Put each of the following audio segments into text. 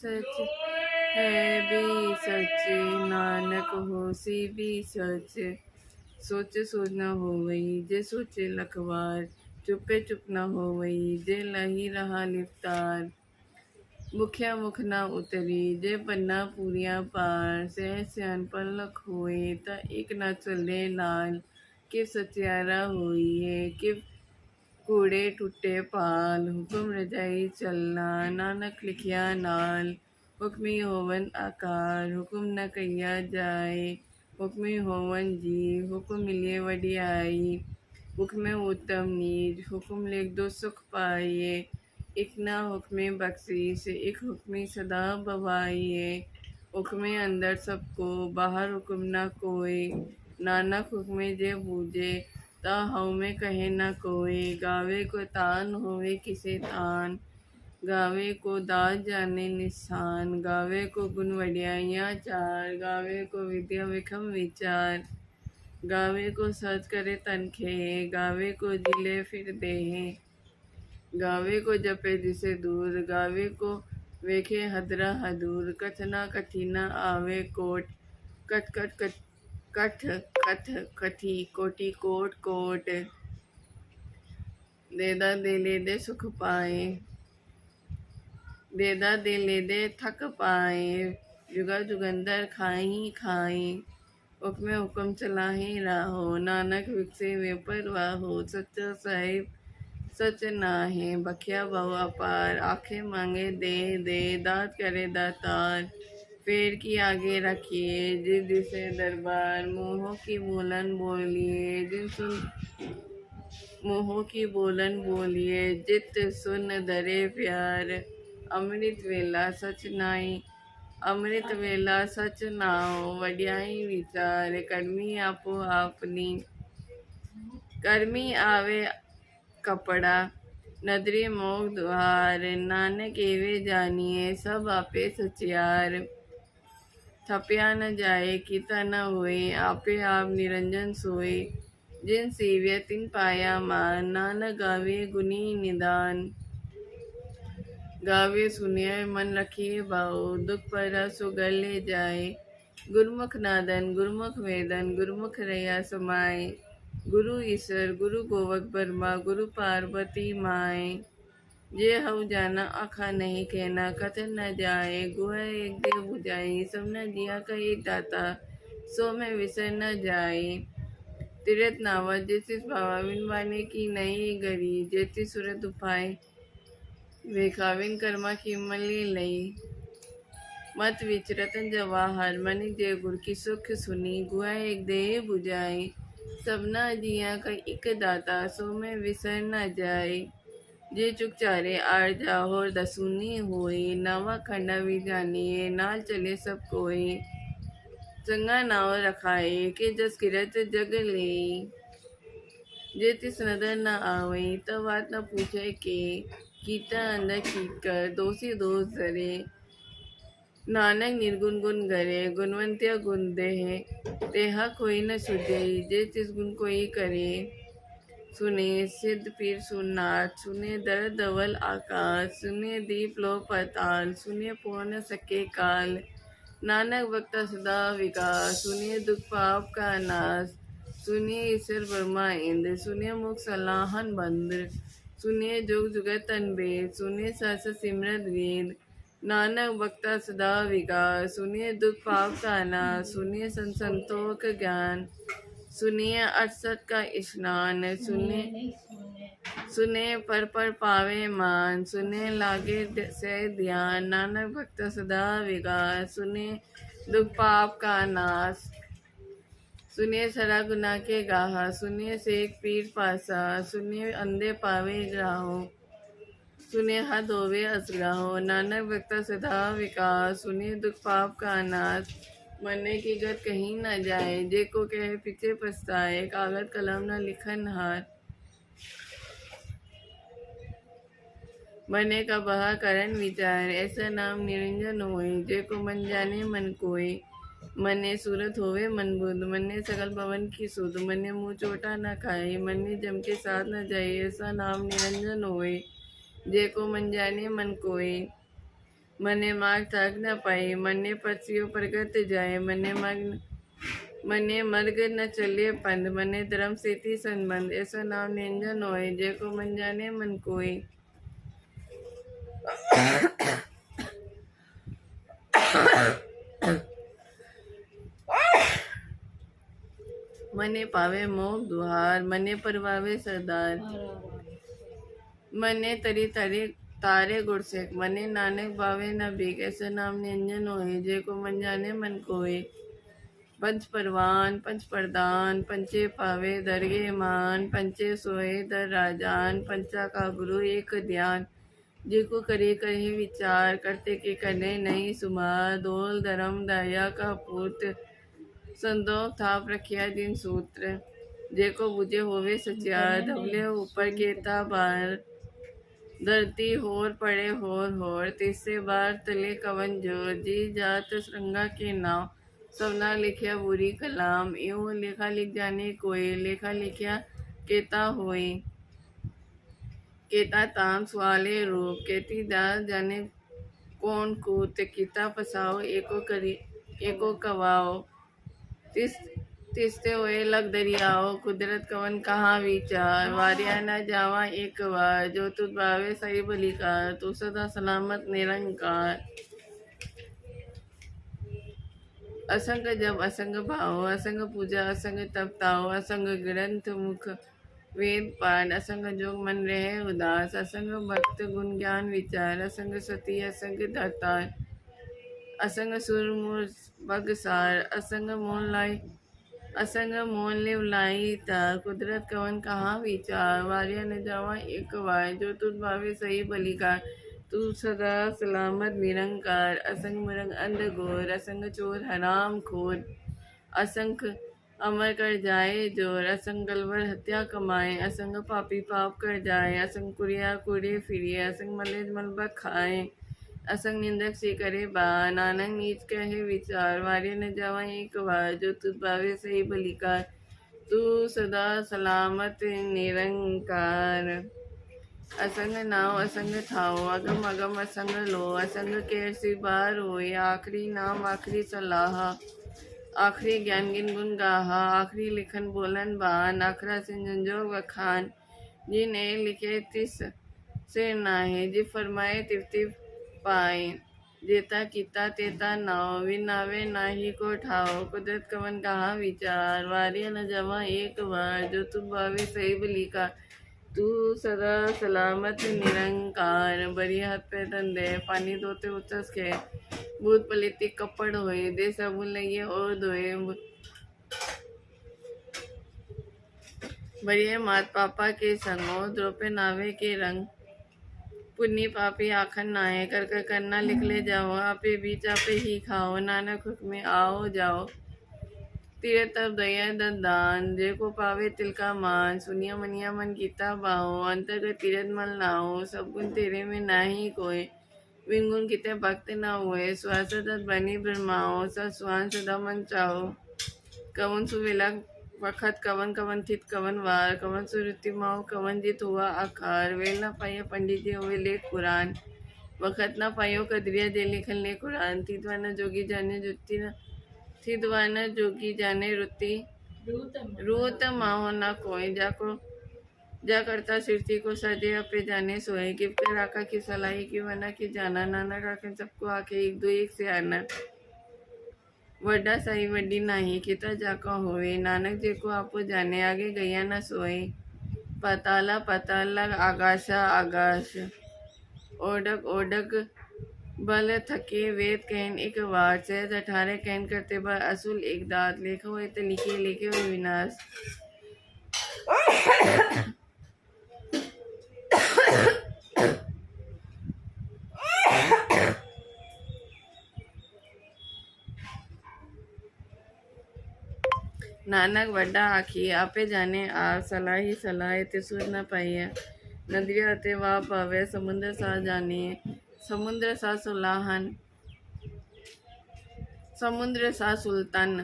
सच है भी सच, नानक होसी भी सच। सोच सोच न हो गई जे सोचे लखवार चुपे चुप न हो गई जे लही रहा लिफ्तार मुखिया मुख ना उतरी, जे पन्ना पूरिया पार। सह सियान पर लख होए, त एक न चले लाल। कि सचियारा होई है कि कूड़े टूटे पाल, हुक्म रजाई चलना, नानक लिखिया नाल, हुक्मी होवन आकार, हुक्म न कहिया जाए, हुक्मी होवन जी हुक्म मिलिए वडियाई, हुक्म उत्तम नीज हुक्म लिख दो सुख पाइए, एक ना हुक्म बख्शीश, एक हुक्मी सदा बवाइए, हुक्म अंदर सबको, बाहर हुक्म ना कोई नानक हुक्म जे बूझे ता हऊ में, कहे न कोई। गावे को तान होवे किसे तान। गावे को दाद जाने निशान। गावे को गुण वडियाइयाँ चार। गावे को विद्या विखम विचार। गावे को सच करे तनखे गावे को ज़िले फिर देहे। गावे को जपे जिसे दूर। गावे को वेखे हदरा हदूर। कथना कठिना आवे कोट। कट कट कट कठ कथ कथी कोटि कोट कोट। देदा दे ले दे सुख पाए। देदा दे ले दे थक पाए। जुगा जुगंदर खाई खाए। हुक्म हुक्म चलाही राहो। नानक विकसे वे पर वाहो सच्चा साहिब सच नाहे। बखिया बहु अपार आखे मांगे दे दे। दात करे दातार। पेड़ की आगे रखिए जिस जिसे दरबार मोहों की बोलन बोलिए, जिन सुन मोहों की बोलन बोलिए, जित सुन दरे प्यार, अमृत वेला सच नाई, अमृत वेला सच नाओ वड्याई विचार, कर्मी आपो आपनी। कर्मी आवे कपड़ा, नदरी मोग द्वार नानक एवे जानिए, सब आपे सचियार थपिया न जाए, किता न होए, आपे आप निरंजन सोए। जिन सेव्य तिन पाया मान, नानक गावे गुनी निदान। गावे सुनिए मन रखिए भाओ दुख पर सुगर ले जाए। गुरमुख नादन, गुरमुख वेदन, गुरमुख रया समाए। गुरु ईश्वर, गुरु गोवक बर्मा, गुरु पार्वती माए। जे हऊ जाना, आखा नहीं कहना। कथन न जाए, गुह एक देव बुझाई सब न जिया का एक दाता, सो में विसर न जाए। तीरथ नावा, जैसी भावाविन वाने की नई गरी। जैसी सूरत उपाय वेखाविन कर्मा की मली लई। मत विचरतन जवाहर मनिक जय गुर की सुख सुनी। गुआ एक देह बुझाई सबना जिया का एक दाता, सो में विसर न जाए। जे चुक चारे आर जाहोर दसुनी होए नवा खंडा भी जानिए नाल चले सब कोई। चंगा नाव रखाए, के जस किरत जग ले जे तिस नदर न आवे त बात न पूछे के, कीता अंदर कीट कर दोषी दोष धरे। नानक निर्गुण गुण करे गुणवंत्य गुण देह तेहा कोई न सुझे जे तिस गुण कोई करे। सुने सिद्ध पीर सुनाथ सुने दर धवल आकाश, सुने दीप लो पताल, सुने पूर्ण सके काल। नानक वक्ता सदा विकास सुनिए दुख पाप का नाश सुनिए ईश्वर ब्रह्मा इंद्र सुनिए मुख सलाहन बंद सुनिए जुग जुगत अनबेद सुनिए सस सिमरत वेद नानक वक्ता सदा विकास सुनिए दुख पाप का नाश सुनिए संसंतोक ज्ञान। सुनिए अड़सठ का स्नान सुने सुने पर पर पावे मान सुने लागे से ध्यान नानक भक्त सदा विकास सुने दुख पाप का नाश। सुनिए सरा गुना के गाहा। सुनिए सेक पीर पासा। सुनिए अंधे पावे राहो सुने हाथ होवे असराहो नानक भक्त सदा विकास। सुने दुख पाप का नाश। मरने की गत कहीं न जाए। जे को कहे पीछे पछताए, कागज़ कलम न लिखन हार। मरने का बहा करण विचार, ऐसा नाम निरंजन होए जे को मन जाने मन कोई मने सूरत होवे मन बुद्ध मने सकल भवन की सुध मने मुँह चोटा न खाए मने जम के साथ न जाए, ऐसा नाम निरंजन होए। जे को मन जाने मन कोई मने मार्ग ताक न पाए मने पथियों प्रगट जाए मने मग्न मने मर्ग न चले पंध मने धर्म सेती संबंध ऐसा नाम निंजन होए जेको मन जाने मन कोई। मने पावे मोह दुहार मने परवावे सरदार। मने तरी तरी तारे गुरसेक मने नानक बावे न ऐसा नाम निंजन होए, जे को मन जाने मन कोय पंच परवान, पंच प्रदान, पंचे पावे दरगे मान, पंचे सोए दर राजान, पंचा का गुरु एक ध्यान। जेको करे कहे विचार, करते के करने नहीं सुमार। दोल धर्म दया का पुत संदोख थाप रखिया दिन सूत्र। जेको बुझे होवे सचियार धवले ऊपर केता बार धरती होर पड़े होर होर, तीसरे बार तले कवन ज़ोर जी जात श्रृंगा के नाव सबना लिखिया बुरी कलाम यूँ लेखा लिख जाने कोई, लेखा लिखिया केता होई। केता ताम सवाले रूप, केती दास जाने कौन कूत किता फसाओ, एको करी, एको कवाओ। तिस तिसते हुए लग दरियाओ कुदरत कवन कहाँ विचार? वारिया न जावा एक बार, जो तुझ भावे सही भली का तू सदा सलामत निरंकार। असंग जब असंग भाव, असंग पूजा, असंग तपताओ, असंग ग्रंथ, मुख, वेद, पाठ, असंग जोग, मन, रहे, उदास, असंग भक्त, गुण, ज्ञान, विचार, असंग सती, असंग दातार, असंग सुरमुर बगसार असंग मोन लाई असंग मोन लिव लाई ता कुदरत कवन कहाँ विचार? वारिया न जावा एक वार जो तुझ भावे सही भली का तू सदा सलामत निरंकार। असंग मरंग अंध घोर। असंग चोर हराम खोर। असंख अमर कर जाए ज़ोर। असंग गलवर हत्या कमाए। असंग पापी पाप कर जाए। असंग कुरिया कुड़े फिरिए। असंग मलेज मलबा खाए। असंग निंदक से करे बा नानक नीच कहे विचार। वारे न जावा एक बार जो तुझ भावे सही भलिकार तू सदा सलामत, निरंकार। असंग नाव, असंग थाओ अगम अगम, असंग लो। असंग केर सी बार होए, आखिरी नाम, आखिरी सलाह। आखिरी ज्ञान गिन गुन गाहा। आखिरी लिखन बोलन बान। आखरा से जंजो वखान जिन ए लिखे तिस से नाहे। जी फरमाए तिव तिव पाए जेता किता तेता नाव विनावे नाही को ठाओ कुदरत कवन कहा विचार। वारिया न जवा एक बार। जो तू भावे सही बली का तू सदा सलामत निरंकार। बरी हात पे धंदे पानी धोते उचस के। भूत पलिती कपड होय दे सबून लगे और धोए। बढ़िया मात पापा के संगो। द्रोपे नावे के रंग। पुन्नी पापी आखन नाहे कर कर करना लिख ले जाओ, आपे बीच आपे ही खाओ, नानक हुक्मे आओ जाओ। तेरे तब दया दान, जे को पावे तिल का मान। सुनिया मनिया मन गीता बाहो अंतर्गत तीरथ मल नाहो सब गुण तेरे में नाही कोई विंगुण किते भक्त न हुए स्वास्थ्य तत् बनी ब्रह्माओ सस्वान सदा मन चाहो कवन सुवेला वखत कवन कवन थित, कवन वार, कवन सुरुति माओ कवन जित हुआ आखार वेल न पाइया पंडित जी हुए लेख कुरान। वखत न पाइयो कदरिया जे लिखल ने कुरान। थित वन जोगी जाने जुत्ती न, थित वन जोगी जाने रुति रूत माहो न कोई जाको जा करता सिरती को सजे अपे जाने सोए। कि फिर आका की सलाई की वना की जाना, नाना काके सबको आके एक दो एक से आना। वड्डा सही वड्डी नाही किता जाका होवे नानक जी को आपो जाने आगे गया न सोए पताला पताला आगाशा आगाश ओडक ओडक बल थके वेद कहन एक वार सहज अठारह कहन करते बर असुल एक दात लेखा हुए तो लिखे लिखे विनाश नानक वड्डा आखी, आपे जाने आ सलाह सलाही सलाहे तिसुर न पई है नदिया ते वाह पावे, समुद्र सा जानिए समुद्र सा सुलाहन, समुद्र सा सुल्तान,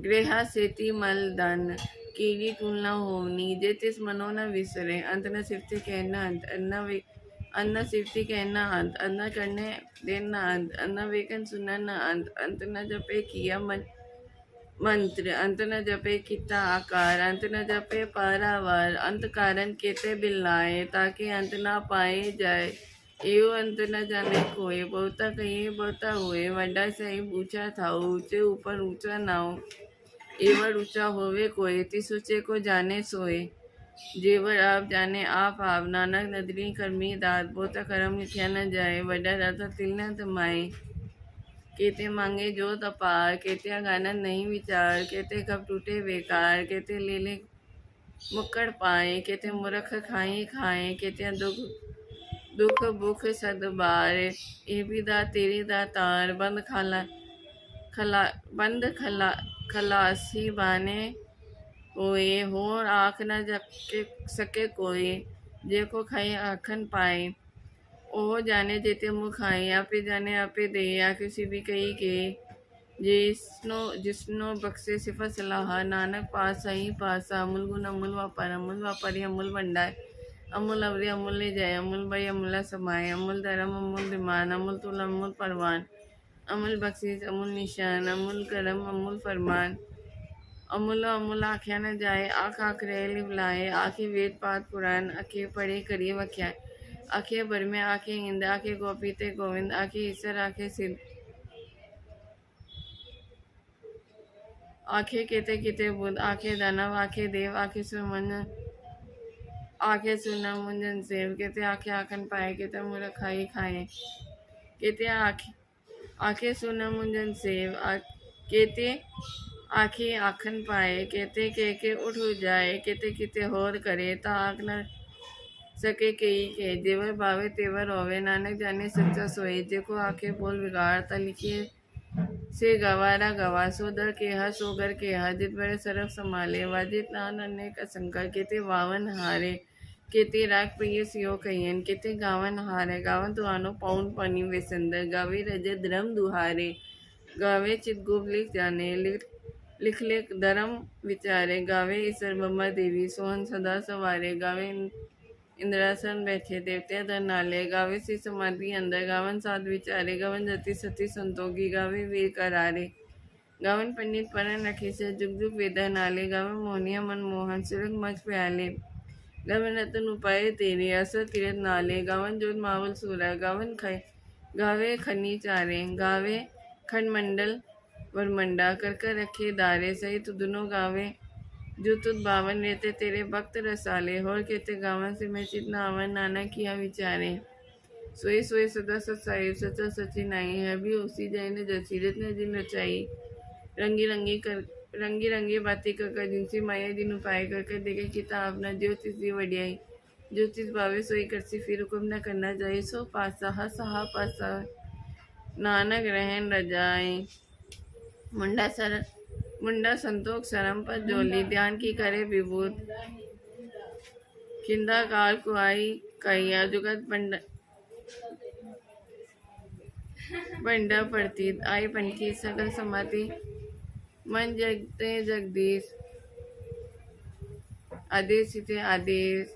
ग्रेहा सेती मल दान कीड़ी तुलना होनी जे तिस मनो न विसरे, अंत न सिर्फ़ कहना अंत अन्ना वे अन्ना सिर्फ़ कहना अंत अन्ना करने देना अंत अन्ना वेकन सुनना अंत अंत न जपे किया मन मंत्र अंत न जपे किता आकार अंत न जपे पारावार अंत कारण केते बिल्लाए, ताकि अंत ना पाए जाए। यो अंत न जाने खोए बहुता कहिए, बहुता हुए वड्डा सही ऊँचा था ऊँचे ऊपर ऊँचा ना हो। एवर ऊँचा होवे कोई ती सोचे को जाने सोए। जेवर आप जाने, आप आप, नानक नदरी कर्मी दात बहुत करम लिखिया न जाए वड्डा दाता तिलना न तमाए कहते मांगे जो तपार कहते गाना नहीं विचार कहते कब टूटे बेकार कहते ले ले मुक्कड़ पाए कहते मूर्ख खाए खाए कहते दुख दुख भुख सद बार। ये भी दा तेरी दा तार, बंद खाला, खला, बंद खला, खलासी बाने होए हो आख न जके सके कोई जे को खाए आखन पाए। ओ जाने जेते मुखाई आपे जाने आपे दे या किसी भी कही के। जिसनो जिसनो बक्से सिफा सलाहा, नानक पास ही पासा, अमूल गुण अमूल वापर, अमूल वापरी अमूल भंडार। अमूल अवरे अमूल ले जाए, अमूल भाई अमूल समाये अमूल धर्म अमूल दिमान, अमूल तुल अमूल परवान। अमूल बख्शीस अमूल निशान, अमूल करम अमूल फरमान। अमूल अमूल आख्या न जाए, आख आख रहे लिबलाए, आखे वेद पात पुराण अखे पढ़े करिए वख्याए। आखे भर में आखे हिंद आखे गोपीते गोविंद, आखे ईश्वर, आखे सिद्ध आखे केते केते बुद्ध, आखे दानव, आखे देव, आखे सुमन। आखे सुना मुंजन सेव, केते आखे आखन पाए, केते मुरा खाई खाए। केते आखे आखे सुना मुंजन सेव केते आखे आखन पाए, केते के के उठ जाए, केते केते होर करे ता आख न सके कई के जेवर भावे तेवर होवे। नानक जाने सच्चा सोए। जेको आखे बोल बिगाड़ता लिखिए से गवारा गवा। सो दर केहा सो घर केहा जित बड़े सरफ संभाले। वाजित नान अनेक असंकर केते वावन हारे। केते राग प्रिय सियो कहियन। केते गावन हारे। गावन तुआनो पाउन पानी वेसंदर गावे रजे द्रम दुहारे। गावे चित गुप लिख जाने। लिख लिख धर्म विचारे। गावे ईश्वर ब्रह्मा देवी। सोहन सदा सवारे। गावे इंद्रासन बैठे देवते नाले गावे सी समाधि अंदर गावन साध विचारे, गवन जति सती संतोगी गावे वीर करारे। गावन पंडित परन रखी से जुग जुग वेदा नाले गावे मोहनिया मनमोहन सिरक मच प्याले। गावन रतन उपाय तेरे, असर तीरथ नाले, गावन जोत मावल सूरा, गावन खय गावे खनी चारे, गावे खंड मंडल, वरमंडा कर कर रखे दारे, सहित दुनों गावे जो तुद बावन रहते, तेरे भक्त रसाले। होर कहते गावन से मैं चितना आवन नाना किया विचारे। सोई सोई सदा सत साहिब सचा सची नाई है। भी उसी जय ने जसीरत ने दिन रचाई। रंगी रंगी कर रंगी रंगी बातें कर कर जिनसी माया दिन उपाय कर कर देखे किताब अपना ज्योतिष दी वडियाई ज्योतिष भावे सोई करसी, फिर हुक्म न करना जाए। सो पासा सहा पासा नानक रहन रजाए मुंडा सर मुंडा संतोख शरम पर जोली ध्यान की करे विभूत। किंदा काल कुआई कैया जुगत बंड बंडा पड़ती आई पंखी सकल समाति मन जगते जगदीश। आदेश आदेश।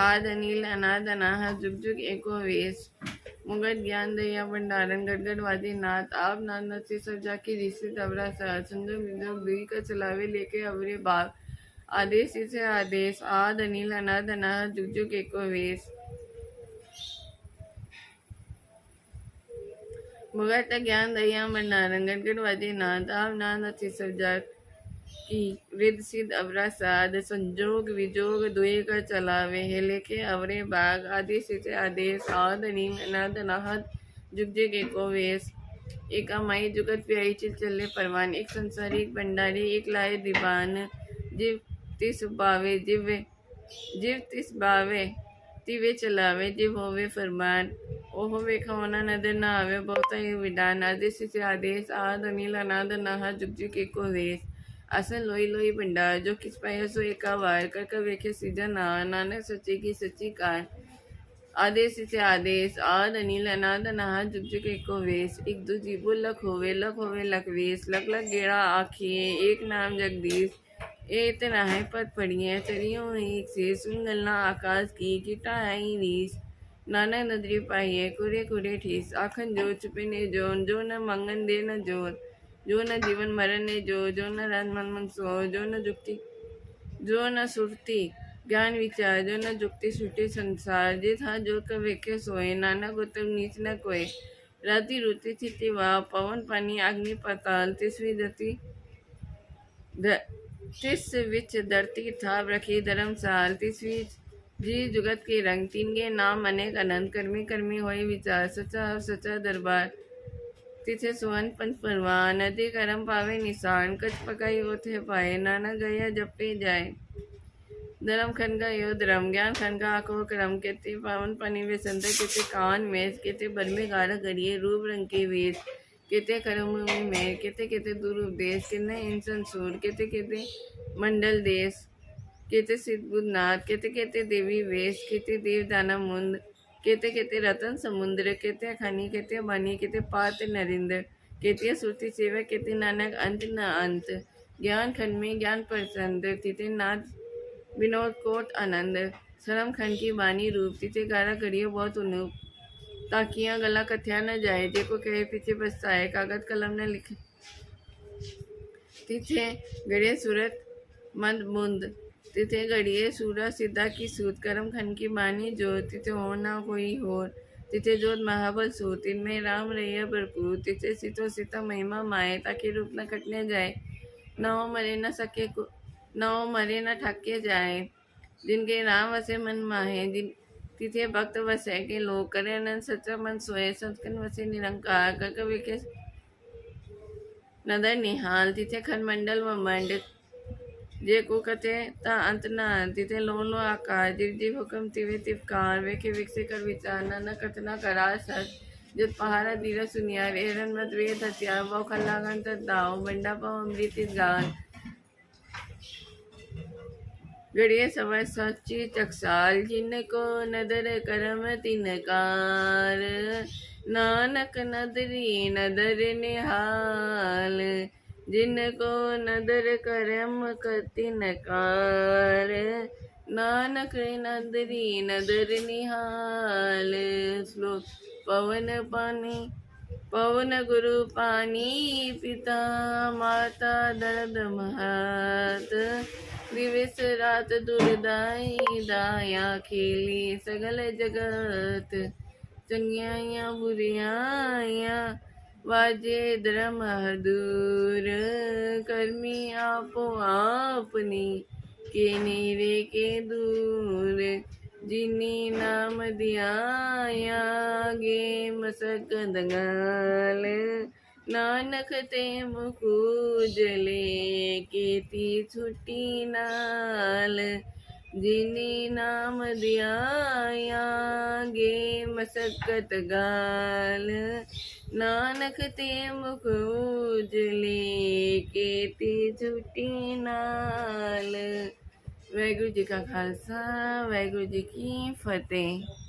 आद अनिल अनाद अनाह जुग जुग एको वेश। मुगट ज्ञान दया भंडारण गड़गड़ वादी नाथ, आप नाथ नथ से सब जाके ऋषि तबरा सह संजोग विजोग दुई का चलावे लेके अवरे बाग। आदेश इसे आदेश आद अनिल अनाद अनाह जुग जुग एको वेश। मुगट ज्ञान दया भंडारण गड़गड़ वादी नाथ, आप नाथ नथ से सब जाके की सिद्ध अवरा साध संजोग, विजोग दुए का चलावे है लेके अवरे, बाग आदि आदेश आद नीम, अनाद अनाहत जुग जुग एको, वेश। एक अमाई, जुगत, प्याई, चिल चले परवान। एक संसारी, एक भंडारी, एक लाए, दीवान। जिव तिस बावे जिव जिव तिस बावे तिवे चलावे, जिव होवे फरमान। ओ होवे खवाना नदर ना आवे बहुता ही विधान आदेश से आदेश आद अनिल अनाद अनाहत जुग जुग एको, वेश। આસન લોહી લોહી ભંડાર જો કિસ્પાયસો એકાવાર કરક વેખે સીધા નાનક સચી કી સચી કાર આદેશ ઇસે આદેશ આદ અનિલ અનાદ અનાહ જુગ જુગ એકો વેશ એક દુ જીવો લખ હોવે લખ હોવે લખ વેશ લખ લખ ગેડા આખીએ એક નામ જગદીશ એ તના હે પદ પડીએ ચરિયો એક સે સુંગલના આકાશ કી કિટા હઈ રીશ નાનક નદરી પાઈએ કુરે કુરે ઠીસ આખન જો છુપીને જોન જો ન મંગન દે ન જોર जो न जीवन मरने, जो जो न राजमन मन सो, जो न जुक्ति, जो न सुरती, ज्ञान विचार, जो न जुक्ति सुटे संसार, जे था जो कर वेखे सोए नाना गौतम नीच न कोए। राति रुति थी तिवा, पवन, पानी, अग्नि, पताल, तिसवी दती तिस विच धरती थाप रखी धर्म साल तिसवी जी जुगत के रंग, तीन के नाम अनेक अनंत, कर्मी कर्मी होए विचार सचा सचा दरबार तिथे सुवन पंच परवान नदी करम पावे निशान कच पकाई होते पाए नाना गया जपे जाए धर्म खन का यो धर्म, ज्ञान खन का आँखों क्रम, केते पावन पानी वे संत, केते कान में केते बर्मे गाढ़ करिए रूप रंग के वेश केते करम में केते केते दुरूप देश किन्ने इंसान सूर, केते केते मंडल देश, केते सिद्धबुद्धनाथ केते केते देवी वेश, केते देव दाना मुंद केते केते रतन, समुद्र केते, खनी केते बनी केते, पात, नरिंद्र केते, सुरती सेवा केते, नानक, अंत, न अंत। ज्ञान खंड में ज्ञान प्रसंद तिथे नाथ विनोद कोट आनंद। शरम खंड की बानी रूप, तिथे गारा करियो बहुत उन्नूप। ताकिया, गला कथया न जाए जेको कहे पीछे पछताए कागज़ कलम न लिखे। तिथे गड़े सूरत, मंद, मुंद। तिथे गड़िए सूरा सिद्धा की सूत, करम खन की बानी जो तिथे हो ना कोई हो तिथे जोत महाबल सो तिनमें राम रैया भरपूर। तिथे सितो सीता महिमा माए, ताकि रूप न कटने जाए। न हो मरे न सके न हो मरे न ठके जाए। जिनके राम वसे मन माहे, जिन, तिथे भक्त वसे के लोग। करे अनंत सच्चा मन सोए संस्कन वसे निरंकार। कर कवि के नदर निहाल। तिथे खंडमंडल व मंड जे को कथे ता अंत न तिथे लो लो आकार जीव जीव हुक्म तिवे तिवकार वे के विकसे कर विचार न न कथना करा सच जत पहाड़ा धीरा सुनियार एरन मत वेद हथियार वो खल्लागन तत दाव बंडा पाव अमृत गान गड़िए समय सच्ची चकसाल जिनको नदर करम तिनकार नानक नदरी नदर निहाल जिनको नदर करम तिनकार नानक नदरी, नदर निहाल। श्लोक पवन पानी, पवन गुरु पानी, पिता माता दर्द महत। दिवस रात दुर्दाई दाया खेली सगल जगत। चंगियाइयाँ बुरियाइयाँ वाजे धर्म दूर, कर्मी आपो आपनी, के नीरे के दूर, जिनी नाम दियाया गे मसक दंगाल। नानक ते मुकुजले केती छुट्टी नाल। जिनी नाम दिया गे मसकत गाल। नानक ते मुख उजले केती झूठी नाल। वाहगुरु जी का खालसा वाहगुरु जी की फतेह।